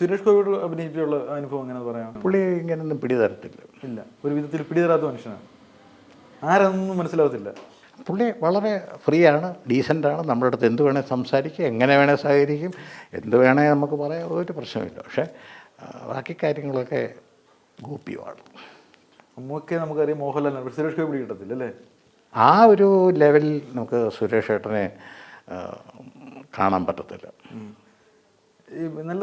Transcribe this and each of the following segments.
സുരേഷ് ഗോപിയോട് അഭിനയിച്ചിട്ടുള്ള അനുഭവം എങ്ങനെ പറയാം പുള്ളി ഇങ്ങനൊന്നും പിടിതരത്തില്ല. ഇല്ല. ഒരു വിധത്തിൽ പിടിതരാത്ത മനുഷ്യനാണ്. ആരൊന്നും മനസ്സിലാവത്തില്ല. പുള്ളി വളരെ ഫ്രീ ആണ് ഡീസന്റാണ് നമ്മുടെ അടുത്ത് എന്ത് വേണേൽ സംസാരിക്കും എങ്ങനെ വേണേൽ സഹകരിക്കും എന്ത് വേണേൽ നമുക്ക് പറയാം ഒരു പ്രശ്നമില്ല പക്ഷേ ബാക്കി കാര്യങ്ങളൊക്കെ ഗോപ്യമാണ്. നമുക്ക് നമുക്കറിയാം മോഹൻലാൽ സുരേഷ് ഗോപി കിട്ടത്തില്ല അല്ലേ? ആ ഒരു ലെവലിൽ നമുക്ക് സുരേഷ് ഏട്ടനെ കാണാൻ പറ്റത്തില്ല. ഈ നല്ല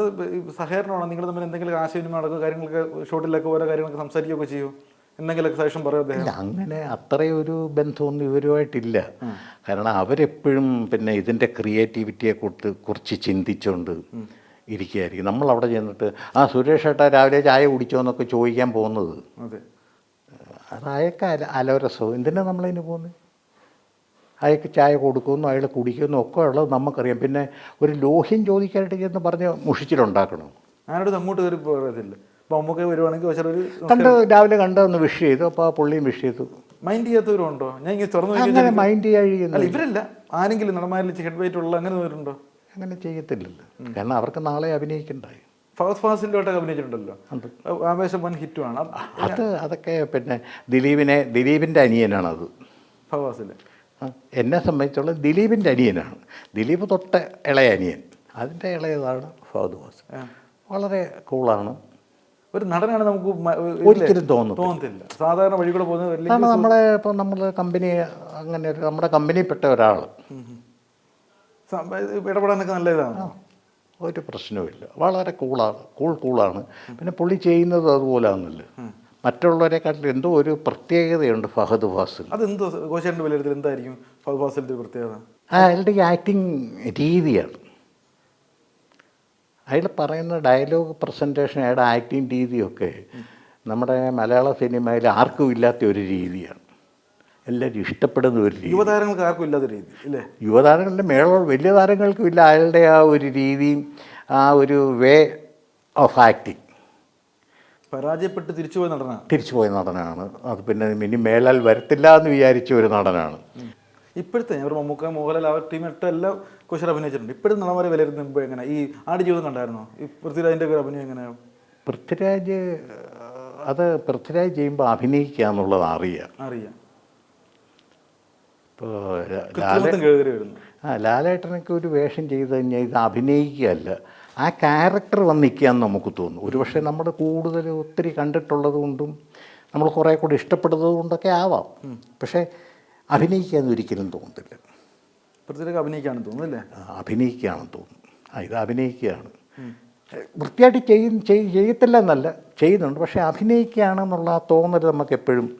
സഹകരണമാണ്? നിങ്ങൾ തമ്മിൽ എന്തെങ്കിലും ആശയവിനിമയം നടക്കുക കാര്യങ്ങളൊക്കെ ഷോട്ടിലൊക്കെ ഓരോ കാര്യങ്ങളൊക്കെ സംസാരിക്കുകയൊക്കെ ചെയ്യും? എന്തെങ്കിലുമൊക്കെ സജഷൻ പറയുമോ അങ്ങനെ അത്രയൊരു ബന്ധമൊന്നും ഇവരുമായിട്ടില്ല. കാരണം അവരെപ്പോഴും പിന്നെ ഇതിന്റെ ക്രിയേറ്റിവിറ്റിയെ കുറിച്ച് കുറിച്ച് ചിന്തിച്ചുകൊണ്ട് ഇരിക്കുകയായിരിക്കും. നമ്മൾ അവിടെ ചെന്നിട്ട് ആ സുരേഷ് ഏട്ടാ രാവിലെ ചായ കുടിച്ചോ എന്നൊക്കെ ചോദിക്കാൻ പോകുന്നത്. അതെ. അത് അയാൾക്ക് അല അലോരസവും എന്തിനാണ് നമ്മളതിന് പോകുന്നത്? അയാൾക്ക് ചായ കൊടുക്കുന്നു അയാൾ കുടിക്കുമെന്നോ ഒക്കെ ഉള്ളത് നമുക്കറിയാം. പിന്നെ ഒരു ലോഹ്യം ചോദിക്കാനായിട്ട് ചെന്ന് പറഞ്ഞ് മുഷിച്ചിലുണ്ടാക്കണം? ആരോടും അങ്ങോട്ട് കയറി പോകത്തില്ല അപ്പോൾ നമുക്ക് വരുവാണെങ്കിൽ ഒരു കണ്ട് രാവിലെ കണ്ട് ഒന്ന് വിഷ് ചെയ്തു അപ്പോൾ ആ പുള്ളിയും വിഷ് ചെയ്തു. മൈൻഡ് ചെയ്യാത്തവരുണ്ടോ ഞാൻ ഇങ്ങനെ തുറന്നു അങ്ങനെ മൈൻഡ് ചെയ്യാൻ ഇവരല്ല. ആരെങ്കിലും നടന്മാരിൽ ഹെഡ് വെയിറ്റ് ഉള്ള അങ്ങനെ വരുന്നുണ്ടോ അങ്ങനെ ചെയ്യത്തില്ലല്ലോ. കാരണം അവർക്ക് നാളെ അഭിനയിക്കണ്ടായി ഫഹദ് ഫാസിലോട്ടൊക്കെ അഭിനയിച്ചിട്ടുണ്ടല്ലോ. ആവേശം വൻ ഹിറ്റുമാണ് അത് അതൊക്കെ പിന്നെ ദിലീപിനെ ദിലീപിന്റെ അനിയനാണത്. ഫവാസിന്റെ എന്നെ സംബന്ധിച്ചുള്ള ദിലീപിന്റെ അനിയനാണ്. ദിലീപ് തൊട്ട ഇളയ അനിയൻ. അതിന്റെ ഇളയതാണ് ഫഹദ് വാസ് വളരെ കൂളാണ്. ഒരു നടനാണ് നമുക്ക്? ഒരിക്കലും തോന്നുന്നു തോന്നുന്നില്ല സാധാരണ വഴി കൂടെ പോകുന്നത് കാരണം നമ്മളെ ഇപ്പോൾ നമ്മൾ കമ്പനി അങ്ങനെ ഒരു നമ്മുടെ കമ്പനിയിൽപ്പെട്ട ഒരാൾ ഇടപെടാനൊക്കെ നല്ല ഇതാണ്. ഒരു പ്രശ്നവുമില്ല. വളരെ കൂളാണ് കൂൾ കൂളാണ്. പിന്നെ പുള്ളി ചെയ്യുന്നത് അതുപോലാണെന്നല്ലോ മറ്റുള്ളവരെക്കാട്ടിലും എന്തോ ഒരു പ്രത്യേകതയുണ്ട് ഫഹദ് ഫാസിൽ. അതെന്തോ കോശേന്റെ വിലയിരുത്തൽ എന്തായിരിക്കും? ഫഹദ് ഫാസിലിന്റെ ഒരു പ്രത്യേകത? അയാളുടെ ഈ ആക്ടിങ് രീതിയാണ്. അയാൾ പറയുന്ന ഡയലോഗ് പ്രസന്റേഷൻ അയാളുടെ ആക്ടിങ് രീതിയൊക്കെ നമ്മുടെ മലയാള സിനിമയിൽ ആർക്കും ഇല്ലാത്ത ഒരു രീതിയാണ്. എല്ലാവരും ഇഷ്ടപ്പെടുന്ന ഒരു രീതി. യുവതാരങ്ങൾക്ക് ആർക്കും ഇല്ലാത്ത രീതി അല്ലേ യുവതാരങ്ങളുടെ മേള വലിയ താരങ്ങൾക്കും ഇല്ല. അയാളുടെ ആ ഒരു രീതിയും ആ ഒരു വേ ഓഫ് ആക്ടിങ് പരാജയപ്പെട്ട് തിരിച്ചുപോയ നടനാണ്. തിരിച്ചുപോയ നടനാണ്. അത് പിന്നെ ഇനി മേലാൽ വരത്തില്ല എന്ന് വിചാരിച്ച ഒരു നടനാണ്. ഇപ്പോഴത്തെ ഞാൻ മമ്മൂക്ക മോഹൻലാൽ അവർ ടീം ഇട്ട് എല്ലാം കുശൽ അഭിനയിച്ചിട്ടുണ്ട്. ഇപ്പോഴത്തെ നടന്മാരെ വിലയിരുത്തുമ്പോൾ എങ്ങനെ? ഈ ആട് ജീവിതം കണ്ടായിരുന്നോ? ഈ പൃഥ്വിരാജിന്റെ ഒക്കെ അഭിനയം എങ്ങനെയാണ് പൃഥ്വിരാജ് അത് പൃഥ്വിരാജ് ചെയ്യുമ്പോൾ അഭിനയിക്കുക എന്നുള്ളത് അറിയാം. അറിയാം. ഇപ്പോൾ ലാല ആ ലാലേട്ടനൊക്കെ ഒരു വേഷം ചെയ്ത് കഴിഞ്ഞാൽ ഇത് അഭിനയിക്കുകയല്ല. ആ ക്യാരക്ടർ വന്ന് നിൽക്കുകയെന്ന് നമുക്ക് തോന്നും ഒരുപക്ഷെ നമ്മൾ കൂടുതൽ ഒത്തിരി കണ്ടിട്ടുള്ളത് കൊണ്ടും നമ്മൾ കുറേ കൂടി ഇഷ്ടപ്പെടുന്നത് കൊണ്ടൊക്കെ ആവാം. പക്ഷേ അഭിനയിക്കാന്ന് ഒരിക്കലും തോന്നുന്നില്ല പൃഥ്വിരാജ് അഭിനയിക്കാണെന്ന് തോന്നുന്നില്ലേ അഭിനയിക്കുകയാണെന്ന് തോന്നുന്നു. ആ ഇത് അഭിനയിക്കുകയാണ്. വൃത്തിയായിട്ട് ചെയ്യും ചെയ്- ചെയ്യത്തില്ല എന്നല്ല ചെയ്യുന്നുണ്ട്. പക്ഷേ അഭിനയിക്കുകയാണെന്നുള്ള ആ തോന്നൽ നമുക്ക് എപ്പോഴും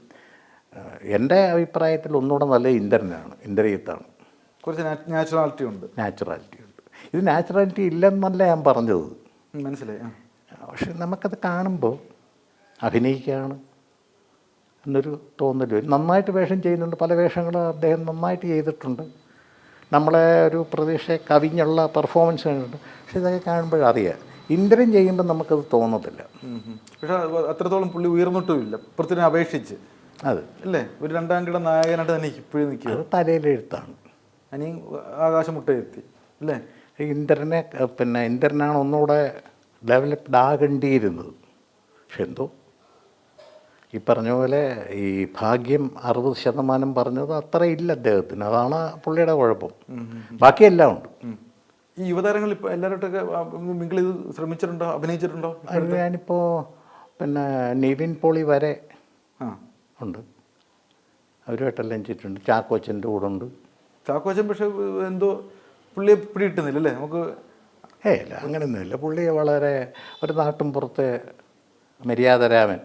എന്റെ അഭിപ്രായത്തിൽ ഒന്നുകൂടെ നല്ല ഇന്ദ്രനാണ് ഇന്ദ്രയത്താണ് കുറച്ച് നാച്ചുറാലിറ്റി ഉണ്ട്. നാച്ചുറാലിറ്റി ഇത് നാച്ചുറാലിറ്റി ഇല്ലെന്നല്ല ഞാൻ പറഞ്ഞത്. മനസ്സിലായി. പക്ഷെ നമുക്കത് കാണുമ്പോൾ അഭിനയിക്കുകയാണ് എന്നൊരു തോന്നൽ വരും. നന്നായിട്ട് വേഷം ചെയ്യുന്നുണ്ട്. പല വേഷങ്ങളും അദ്ദേഹം നന്നായിട്ട് ചെയ്തിട്ടുണ്ട്. നമ്മളെ ഒരു പ്രതീക്ഷയെ കവിഞ്ഞുള്ള പെർഫോമൻസ് കണ്ടിട്ടുണ്ട്. പക്ഷെ ഇതൊക്കെ കാണുമ്പോഴറിയാം ഇന്ദ്രൻ ചെയ്യുമ്പോൾ നമുക്കത് തോന്നത്തില്ല. പക്ഷെ അത്രത്തോളം പുള്ളി ഉയർന്നിട്ടുമില്ല. പൃഥ്വിനെ അപേക്ഷിച്ച്. അത്. അല്ലേ? ഒരു രണ്ടാം കിട നായകനായിട്ട് തന്നെ ഇപ്പോഴും നിൽക്കുക തലയിലെഴുത്താണ്. അനിയും ആകാശം മുട്ടയെത്തി. അല്ലേ? ഇന്ദ്രനെ പിന്നെ ഇന്ദ്രനാണ് ഒന്നുകൂടെ ഡെവലപ്ഡ് ആകേണ്ടിയിരുന്നത്. പക്ഷെ എന്തോ? ഈ പറഞ്ഞ പോലെ ഈ ഭാഗ്യം അറുപത് ശതമാനം പറഞ്ഞത് അത്ര ഇല്ല അദ്ദേഹത്തിന്. അതാണ് പുള്ളിയുടെ കുഴപ്പം. ബാക്കിയെല്ലാം ഉണ്ട്. ഈ യുവതാരങ്ങൾ ഇപ്പോൾ എല്ലാവരോട്ടൊക്കെ മിങ്കിൾ ചെയ്ത് ശ്രമിച്ചിട്ടുണ്ടോ? അഭിനയിച്ചിട്ടുണ്ടോ? ഞാനിപ്പോൾ പിന്നെ നിവിൻ പോളി വരെ ഉണ്ട്. അവരുമായിട്ടെല്ലാം ചെയ്തിട്ടുണ്ട്. ചാക്കോച്ചന്റെ കൂടെ ഉണ്ട്. ചാക്കോച്ചൻ പക്ഷേ എന്തോ പുള്ളിയെ പിടിയിട്ടുന്നില്ല അല്ലേ നമുക്ക് ഏ അല്ല അങ്ങനെയൊന്നുമില്ല പുള്ളിയെ വളരെ ഒരു നാട്ടും പുറത്തെ മര്യാദരാമൻ.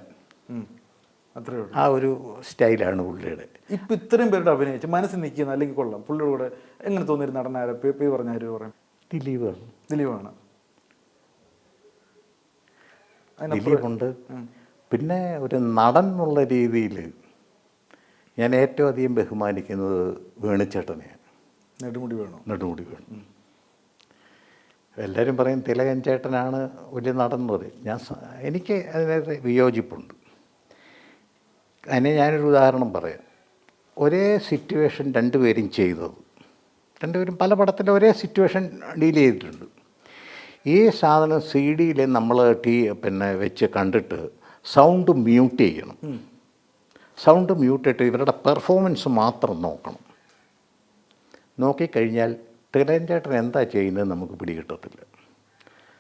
അത്രേ ഉള്ളൂ. ആ ഒരു സ്റ്റൈലാണ് പുള്ളിയുടെ. ഇപ്പം ഇത്രയും പേരുടെ അഭിനയിച്ച് മനസ്സിൽ നിൽക്കുന്ന അല്ലെങ്കിൽ കൊള്ളാം പുള്ളിയുടെ കൂടെ എങ്ങനെ തോന്നിയൊരു നടനാരോ പേ പേ പറഞ്ഞ ആര് പറയും? ദിലീപാണ്. ദിലീപാണ്. ദിലീപുണ്ട്. പിന്നെ ഒരു നടൻ എന്നുള്ള രീതിയിൽ ഞാൻ ഏറ്റവും അധികം ബഹുമാനിക്കുന്നത് വേണിച്ചേട്ടനെയാണ് നെടുമുടി വേണോ? നെടുമുടി വേണം. എല്ലാവരും പറയും തിലകൻ ചേട്ടനാണ് വലിയ നടൻ എന്ന് പറയും ഞാൻ എനിക്ക് അതിനകത്ത് വിയോജിപ്പുണ്ട്. അതിനെ ഞാനൊരു ഉദാഹരണം പറയാം. ഒരേ സിറ്റുവേഷൻ രണ്ടുപേരും ചെയ്തത്. രണ്ടുപേരും പല പടത്തിലും ഒരേ സിറ്റുവേഷൻ ഡീൽ ചെയ്തിട്ടുണ്ട്. ഈ സാധനം സി ഡിയിൽ നമ്മൾ ടി പിന്നെ വെച്ച് കണ്ടിട്ട് സൗണ്ട് മ്യൂട്ട് ചെയ്യണം. സൗണ്ട് മ്യൂട്ട് ഇട്ട് ഇവരുടെ പെർഫോമൻസ് മാത്രം നോക്കണം. നോക്കിക്കഴിഞ്ഞാൽ തിലകൻ ചേട്ടൻ എന്താ ചെയ്യുന്നത് നമുക്ക് പിടികിട്ടത്തില്ല.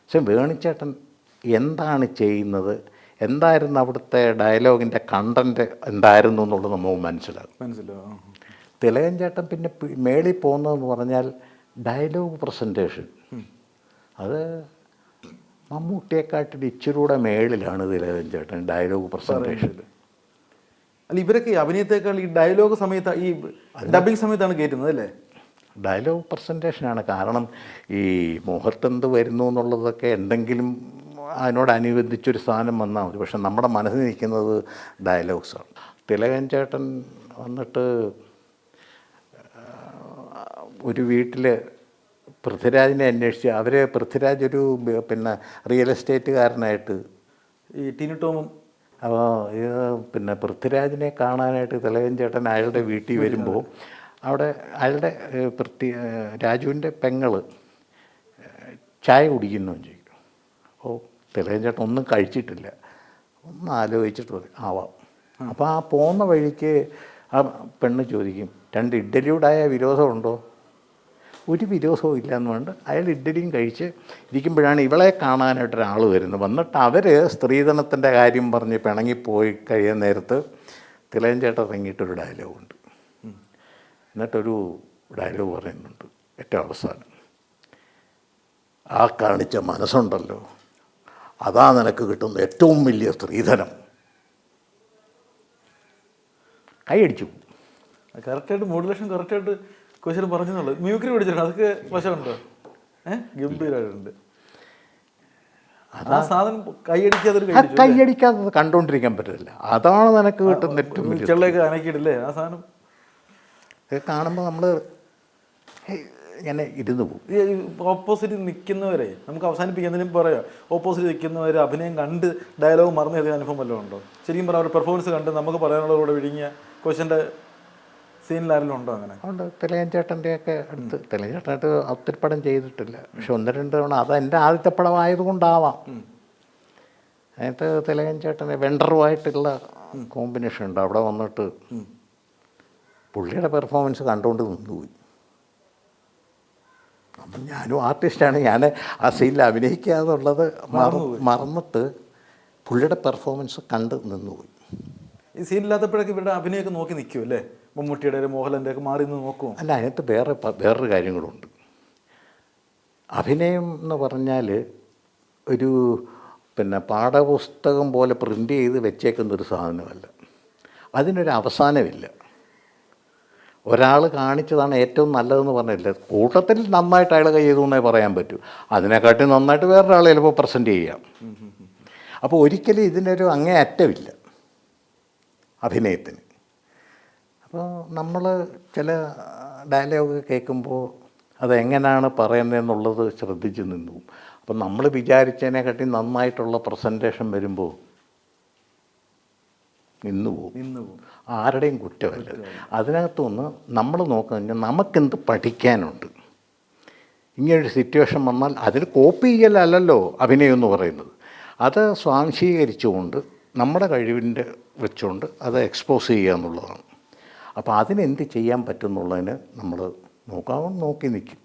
പക്ഷെ വേണിച്ചേട്ടൻ എന്താണ് ചെയ്യുന്നത്? എന്തായിരുന്നു അവിടുത്തെ ഡയലോഗിന്റെ കണ്ടന്റ് എന്തായിരുന്നു എന്നുള്ളത് നമുക്ക് മനസ്സിലാകും മനസ്സിലാവും. തിലകൻ ചേട്ടൻ പിന്നെ മേളിൽ പോകുന്നതെന്ന് പറഞ്ഞാൽ ഡയലോഗ് പ്രസന്റേഷൻ അത് മമ്മൂട്ടിയെക്കാട്ടിൽ ഇച്ചിരൂടെ മേളിലാണ് തിലകൻ ചേട്ടൻ ഡയലോഗ് പ്രസന്റേഷൻ അല്ല ഇവരൊക്കെ ഈ അഭിനയത്തെക്കാൾ ഈ ഡയലോഗ് സമയത്ത് ഈ ഡബിങ് സമയത്താണ് കയറ്റുന്നത് അല്ലേ? ഡയലോഗ് പ്രസന്റേഷനാണ് കാരണം ഈ മുഹൂർത്തം വരുന്നു എന്നുള്ളതൊക്കെ എന്തെങ്കിലും അതിനോടനുബന്ധിച്ചൊരു സാധനം വന്നാൽ മതി. പക്ഷെ നമ്മുടെ മനസ്സിൽ നിൽക്കുന്നത് ഡയലോഗ്സാണ് തിലകൻ ചേട്ടൻ വന്നിട്ട് ഒരു വീട്ടിൽ പൃഥ്വിരാജിനെ അന്വേഷിച്ച് അവർ പൃഥ്വിരാജ് ഒരു പിന്നെ റിയൽ എസ്റ്റേറ്റുകാരനായിട്ട് ഈ ടിനി ടോമും. അപ്പോൾ പിന്നെ പൃഥ്വിരാജിനെ കാണാനായിട്ട് തിലകൻ ചേട്ടൻ അയാളുടെ വീട്ടിൽ വരുമ്പോൾ അവിടെ അയാളുടെ പ്രത്യേക രാജുവിന്റെ പെങ്ങൾ ചായ കുടിക്കുന്നു ചോദിക്കും ഓ തെളിയൻ ചേട്ടൻ ഒന്നും കഴിച്ചിട്ടില്ല. ഒന്ന് ആലോചിച്ചിട്ട് പോയി ആവാം. അപ്പോൾ ആ പോകുന്ന വഴിക്ക് ആ പെണ്ണ് ചോദിക്കും രണ്ട് ഇഡ്ഡലിയുടായ വിരോധമുണ്ടോ? ഒരു വിരോധവും ഇല്ല എന്ന് പറഞ്ഞിട്ട് അയാൾ ഇഡ്ഡലിയും കഴിച്ച് ഇരിക്കുമ്പോഴാണ് ഇവളെ കാണാനായിട്ട് ഒരാൾ വരുന്നത്. വന്നിട്ട് അവർ സ്ത്രീധനത്തിന്റെ കാര്യം പറഞ്ഞ് പിണങ്ങിപ്പോയി കഴിയുന്ന നേരത്ത് തിലയൻ ചേട്ടൻ ഇറങ്ങിയിട്ടൊരു ഡയലോഗുണ്ട് എന്നിട്ടൊരു ഡയലോഗ് പറയുന്നുണ്ട്. ഏറ്റവും അവസാനം. ആ കാണിച്ച മനസ്സുണ്ടല്ലോ. അതാ നിനക്ക് കിട്ടുന്ന ഏറ്റവും വലിയ സ്ത്രീധനം. കൈയടിച്ചു കറക്റ്റായിട്ട് മോഡുലേഷൻ കറക്റ്റായിട്ട് ക്വസ്റ്റ്യൻ പറഞ്ഞു മ്യൂക്കറി പിടിച്ചിട്ടുണ്ട്. അതൊക്കെ വശമുണ്ടോ? ഏഹ് ഗംഭീരമായിട്ടുണ്ട് ആ സാധനം കൈയടിക്കാതൊരു ആ കൈയടിക്കാതെ കണ്ടുകൊണ്ടിരിക്കാൻ പറ്റില്ല അതാണ് നിനക്ക് കിട്ടുന്ന ഏറ്റവും വലിയ ചെള്ളയൊക്കെ അനക്കിയിട്ടില്ലേ? ആ സാധനം ഇത് കാണുമ്പോൾ നമ്മൾ ഇങ്ങനെ ഇരുന്ന് പോകും. ഈ ഓപ്പോസിറ്റ് നിൽക്കുന്നവരെ നമുക്ക് അവസാനിപ്പിക്കുന്നതിനും പറയാം. ഓപ്പോസിറ്റ് നിൽക്കുന്നവരെ അഭിനയം കണ്ട് ഡയലോഗ് മറന്നു ചെയ്ത അനുഭവം വല്ലതും ഉണ്ടോ? ശരിക്കും പറഞ്ഞാൽ അവരുടെ പെർഫോമൻസ് കണ്ട് നമുക്ക് പറയാനുള്ളതോടെ വിഴുങ്ങിയ ക്വസ്റ്റ്യന്റെ സീനിലാരെങ്കിലും ഉണ്ടോ അങ്ങനെ? ഉണ്ട്. തിലകൻ ചേട്ടന്റെയൊക്കെ അടുത്ത്. തിലകൻ ചേട്ടനായിട്ട് ഒത്തിരി പടം ചെയ്തിട്ടില്ല. പക്ഷെ ഒന്ന് രണ്ട് തവണ അത് എന്റെ ആദ്യത്തെ പടമായതുകൊണ്ടാവാം. അതിനകത്ത് തിലകൻ ചേട്ടന് വെണ്ടറുമായിട്ടുള്ള കോമ്പിനേഷൻ ഉണ്ട്. അവിടെ വന്നിട്ട് പുള്ളിയുടെ പെർഫോമൻസ് കണ്ടുകൊണ്ട് നിന്നുപോയി. അപ്പം ഞാനും ആർട്ടിസ്റ്റാണ് ഞാൻ ആ സീനിൽ അഭിനയിക്കുക എന്നുള്ളത് മറ- മറന്നിട്ട് പുള്ളിയുടെ പെർഫോമൻസ് കണ്ട് നിന്നുപോയി. ഈ സീനില്ലാത്തപ്പോഴൊക്കെ ഇവരുടെ അഭിനയമൊക്കെ നോക്കി നിൽക്കും അല്ലേ? മമ്മൂട്ടിയുടെ മോഹൻലാലിന്റെ ഒക്കെ മാറി നിന്ന് നോക്കും അല്ല അതിനകത്ത് വേറെ വേറൊരു കാര്യങ്ങളുണ്ട്. അഭിനയം എന്ന് പറഞ്ഞാൽ ഒരു പിന്നെ പാഠപുസ്തകം പോലെ പ്രിന്റ് ചെയ്ത് വെച്ചേക്കുന്ന ഒരു സാധനമല്ല. അതിനൊരു അവസാനമില്ല. ഒരാൾ കാണിച്ചതാണ് ഏറ്റവും നല്ലതെന്ന് പറഞ്ഞില്ല കൂട്ടത്തിൽ നന്നായിട്ട് അയാൾ കൈ ചെയ്തു എന്നേ പറയാൻ പറ്റൂ. അതിനെക്കാട്ടി നന്നായിട്ട് വേറൊരാൾ ചിലപ്പോൾ പ്രസന്റ് ചെയ്യാം. അപ്പോൾ ഒരിക്കലും ഇതിനൊരു അങ്ങേ അറ്റമില്ല അഭിനയത്തിന്. അപ്പോൾ നമ്മൾ ചില ഡയലോഗ് കേൾക്കുമ്പോൾ അതെങ്ങനെയാണ് പറയുന്നതെന്നുള്ളത് ശ്രദ്ധിച്ച് നിന്നു. അപ്പം നമ്മൾ വിചാരിച്ചതിനെക്കാട്ടി നന്നായിട്ടുള്ള പ്രസന്റേഷൻ വരുമ്പോൾ നിന്നു പോകും നിന്ന് പോകും ആരുടെയും കുറ്റമല്ല. അതിനകത്തുനിന്ന് നമ്മൾ നോക്കുന്ന നമുക്കെന്ത് പഠിക്കാനുണ്ട്? ഇങ്ങനൊരു സിറ്റുവേഷൻ വന്നാൽ അതിന് കോപ്പി ചെയ്യലല്ലോ അഭിനയം എന്ന് പറയുന്നത്. അത് സ്വാംശീകരിച്ചുകൊണ്ട് നമ്മുടെ കഴിവിന്റെ വെച്ചുകൊണ്ട് അത് എക്സ്പോസ് ചെയ്യുക എന്നുള്ളതാണ്. അപ്പോൾ അതിനെന്ത് ചെയ്യാൻ പറ്റുന്നുള്ളതിന് നമ്മൾ നോക്കാവും നോക്കി നിൽക്കും.